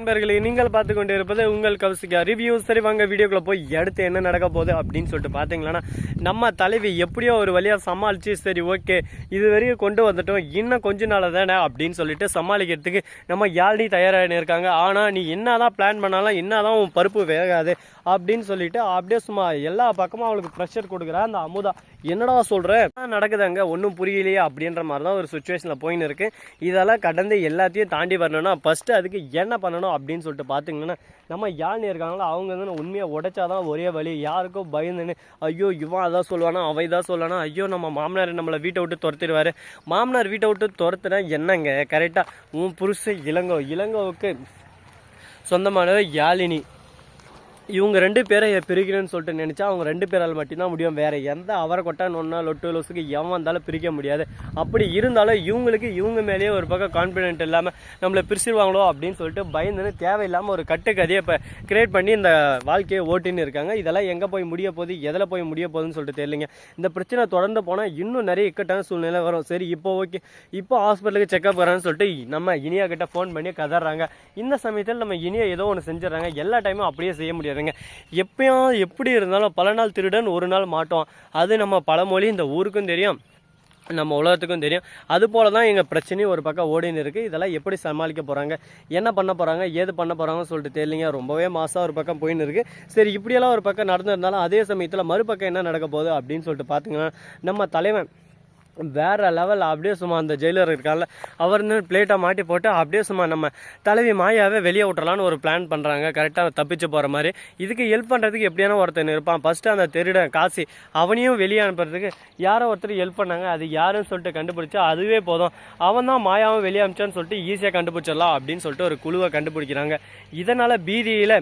நண்பர்களே நீங்கள் பார்த்து கொண்டு இருப்பது உங்கள் கௌசிகா ரிவ்யூ சரி வாங்க வீடியோக்குள்ளே போய் அடுத்து என்ன நடக்க போகுது அப்படின்னு சொல்லிட்டு பார்த்தீங்களன்னா நம்ம தலைவி எப்படியோ ஒரு வழியாக சமாளித்து சரி ஓகே இது வரையும் கொண்டு வந்துட்டோம் இன்னும் கொஞ்ச நாள் தானே அப்படின்னு சொல்லிட்டு சமாளிக்கிறதுக்கு நம்ம யாழ்னி தயாராகின்னு இருக்காங்க. ஆனால் நீ என்ன தான் பிளான் பண்ணாலும் என்ன தான் உன் பருப்பு வேகாது அப்படின்னு சொல்லிட்டு அப்படியே சும்மா எல்லா பக்கமும் அவளுக்கு ப்ரெஷர் கொடுக்குறா. அந்த அமுதா என்னடா சொல்கிறேன் என்ன நடக்குதாங்க ஒன்றும் புரியலையே அப்படின்ற மாதிரி தான் ஒரு சுச்சுவேஷனில் போயின்னு இருக்கு. இதெல்லாம் கடந்து எல்லாத்தையும் தாண்டி வரணும்னா ஃபஸ்ட்டு அதுக்கு என்ன பண்ணணும் அப்படின்னு சொல்லிட்டு பார்த்தீங்கன்னா நம்ம யாழ்னி இருக்காங்களோ அவங்க வந்து உண்மையை உடைச்சாதான் ஒரே வழி யாருக்கும் பயந்துன்னு ஐயோ இவன் அதான் சொல்லுவானா அவ இதான் சொல்லுவானா ஐயோ நம்ம மாமனார் நம்மளை வீட்டை விட்டு துரத்திடுவார். மாமனார் வீட்டை விட்டு துரத்துனா என்னங்க? கரெக்டாக உன் புருஷன் இளங்கோ. இளங்கோவுக்கு சொந்தமானவர் யாழினி. இவங்க ரெண்டு பேரை பிரிக்கிறேன்னு சொல்லிட்டு நினச்சா அவங்க ரெண்டு பேரால் மட்டும்தான் முடியும். வேறு எந்த அவரை கொட்டா நொன்னா லொட்டு லொசுக்கு எவன் இருந்தாலும் பிரிக்க முடியாது. அப்படி இருந்தாலும் இவங்களுக்கு இவங்க மேலேயே ஒரு பக்கம் கான்ஃபிடென்ட் இல்லாமல் நம்மளை பிரிச்சிருவாங்களோ அப்படின்னு சொல்லிட்டு பயந்துன்னு தேவையில்லாமல் ஒரு கட்டுக்கதையை இப்போ கிரியேட் பண்ணி இந்த வாழ்க்கையை ஓட்டின்னு இருக்காங்க. இதெல்லாம் எங்கே போய் முடிய போகுது எதில் போய் முடிய போகுதுன்னு சொல்லிட்டு தெரியலைங்க. இந்த பிரச்சனை தொடர்ந்து போனால் இன்னும் நிறைய இக்கட்டான சூழ்நிலை வரும். சரி இப்போ ஓகே. இப்போ ஹாஸ்பிட்டலுக்கு செக்அப் வரான்னு சொல்லிட்டு நம்ம இனியா கிட்ட ஃபோன் பண்ணி கதறாங்க. இந்த சமயத்தில் நம்ம இனியா ஏதோ ஒன்று செஞ்சிடறாங்க. எல்லா டைமும் அப்படியே செய்ய முடியாது. முடியாதுங்க எப்பயும் எப்படி இருந்தாலும் பல நாள் திருடன் ஒரு நாள் மாட்டோம். அது நம்ம பழமொழி இந்த ஊருக்கும் தெரியும் நம்ம உலகத்துக்கும் தெரியும். அது போல தான் எங்கள் பிரச்சனையும் ஒரு பக்கம் ஓடின்னு இருக்குது இதெல்லாம் எப்படி சமாளிக்க போகிறாங்க என்ன பண்ண போகிறாங்க ஏது பண்ண போகிறாங்கன்னு சொல்லிட்டு தெரியலிங்க. ரொம்பவே மாதம் ஒரு பக்கம் போயின்னு இருக்குது சரி இப்படியெல்லாம் ஒரு பக்கம் நடந்திருந்தாலும் அதே சமயத்தில் மறுபக்கம் என்ன நடக்க போகுது அப்படின்னு சொல்லிட்டு பார்த்தீங்கன்னா நம்ம தலைவன் வேற லெவல் அப்படியே சும்மா அந்த ஜெயிலர் இருக்கான்ல அவர் பிளேட்டை மாட்டி போட்டு அப்படியே சும்மா நம்ம தலைவி மாயாவே வெளியே விட்டுறலான்னு ஒரு பிளான் பண்ணுறாங்க கரெக்டாக தப்பிச்சு போகிற மாதிரி. இதுக்கு ஹெல்ப் பண்ணுறதுக்கு எப்படியான ஒருத்தன் இருப்பான்? ஃபஸ்ட்டு அந்த திருடன் காசி அவனையும் வெளியே அனுப்புறதுக்கு யாரோ ஒருத்தர் ஹெல்ப் பண்ணாங்க. அது யாருன்னு சொல்லிட்டு கண்டுபிடிச்சா அதுவே போதும். அவன் தான் மாயாவும் வெளியே அனுப்பிச்சான்னு சொல்லிட்டு ஈஸியாக கண்டுபிடிச்சிடலாம் அப்படின்னு சொல்லிட்டு ஒரு குழுவை கண்டுபிடிக்கிறாங்க. இதனால் பீதியில்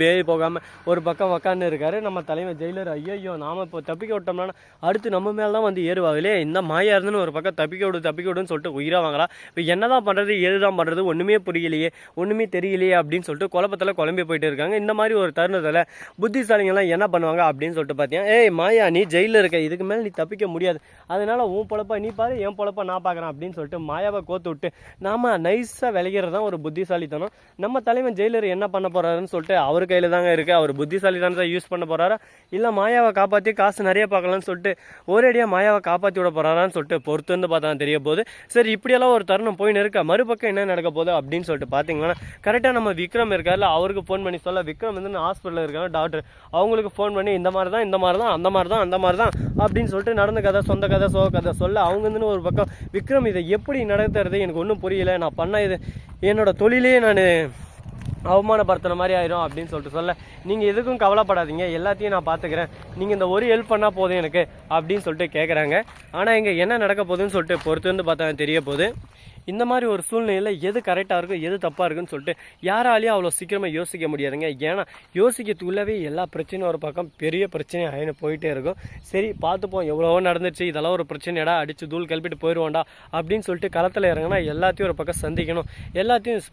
பேய் போகாமல் ஒரு பக்கம் உக்காந்து இருக்காரு. நம்ம தலைவன் ஜெயிலர் ஐயோ நாம இப்போ தப்பிக்க விட்டோம்னா அடுத்து நம்ம மேலே தான் வந்து ஏறுவாங்களே இந்த மாயா இருந்துன்னு ஒரு பக்கம் தப்பிக்க விடு தப்பிக்க விடுன்னு சொல்லிட்டு உயிராக வாங்கலாம் இப்போ என்னதான் பண்ணுறது ஏது தான் பண்ணுறது ஒன்றுமே புரியலையே. ஒன்றுமே தெரியலையே அப்படின்னு சொல்லிட்டு குழப்பத்தில் குழம்பி போயிட்டு இருக்காங்க. இந்த மாதிரி ஒரு தருணத்தில் புத்திசாலிங்கெல்லாம் என்ன பண்ணுவாங்க அப்படின்னு சொல்லிட்டு பார்த்தீங்கன்னா ஏய் மாயா நீ ஜெயிலில் இருக்க. இதுக்கு மேலே நீ தப்பிக்க முடியாது. அதனால் உன் பொழப்பா நீ பாரு என் பொழப்பா நான் பார்க்குறேன் அப்படின்னு சொல்லிட்டு மாயாவை கோத்து விட்டு நாம் நைஸாக விளையிறது தான் ஒரு புத்திசாலித்தனம். நம்ம தலைவன் ஜெயிலர் என்ன பண்ண போகிறாருன்னு சொல்லிட்டு அவர் கையில் தாங்க இருக்குது அவர் புத்திசாலி தான் யூஸ் பண்ண போகிறாரா இல்லை மாயாவை காப்பாற்றி காசு நிறைய பார்க்கலாம்னு சொல்லிட்டு ஒரேடியாக மாயாவை காப்பாற்றி விட போகிறாரான்னு சொல்லிட்டு பொறுத்து வந்து பார்த்தா தெரிய போகுது. சரி இப்படியெல்லாம் ஒரு தருணம் போயின்னு இருக்கா மறுபக்கம் என்ன நடக்க போகுது அப்படின்னு சொல்லிட்டு பார்த்தீங்கன்னா கரெக்டாக நம்ம விக்ரம் இருக்கார்ல அவருக்கு ஃபோன் பண்ணி சொல்ல விக்ரம் வந்து ஹாஸ்பிட்டலில் இருக்காங்க டாக்டர் அவங்களுக்கு ஃபோன் பண்ணி இந்த மாதிரி தான் இந்த மாதிரி தான் அந்த மாதிரி தான் அந்த மாதிரி தான் அப்படின்னு சொல்லிட்டு நடந்த கதை சொந்த கதை சோக கதை சொல்ல அவங்க வந்து ஒரு பக்கம் விக்ரம் இதை எப்படி நடத்துறது எனக்கு ஒன்றும் புரியல. நான் பண்ண இது என்னோட தொழிலே நான் அவமானப்படுத்துன மாதிரி ஆயிரும் அப்படின்னு சொல்லிட்டு சொல்ல. நீங்கள் எதுக்கும் கவலைப்படாதீங்க. எல்லாத்தையும் நான் பார்த்துக்கிறேன் நீங்கள் இந்த ஒரு ஹெல்ப் பண்ணால் போதும் எனக்கு அப்படின்னு சொல்லிட்டு கேட்குறாங்க ஆனால் இங்கே என்ன நடக்க போகுதுன்னு சொல்லிட்டு பொறுத்து வந்து பார்த்தா தெரிய போகுது. இந்த மாதிரி ஒரு சூழ்நிலையில் எது கரெக்டாக இருக்கும் எது தப்பாக இருக்குன்னு சொல்லிட்டு யாராலையும் அவ்வளோ சீக்கிரமாக யோசிக்க முடியாதுங்க. ஏன்னா யோசிக்கிறதுக்குள்ளவே எல்லா பிரச்சனையும் ஒரு பக்கம் பெரிய பிரச்சனை ஆயினு போயிட்டே இருக்கும். சரி பார்த்துப்போம். எவ்வளவோ நடந்துச்சு இதெல்லாம் ஒரு பிரச்சனையடா அடித்து தூள் கிளப்பிட்டு போயிடுவோண்டா அப்படின்னு சொல்லிட்டு களத்தில் இறங்கினா எல்லாத்தையும் ஒரு பக்கம் சந்திக்கணும். எல்லாத்தையும்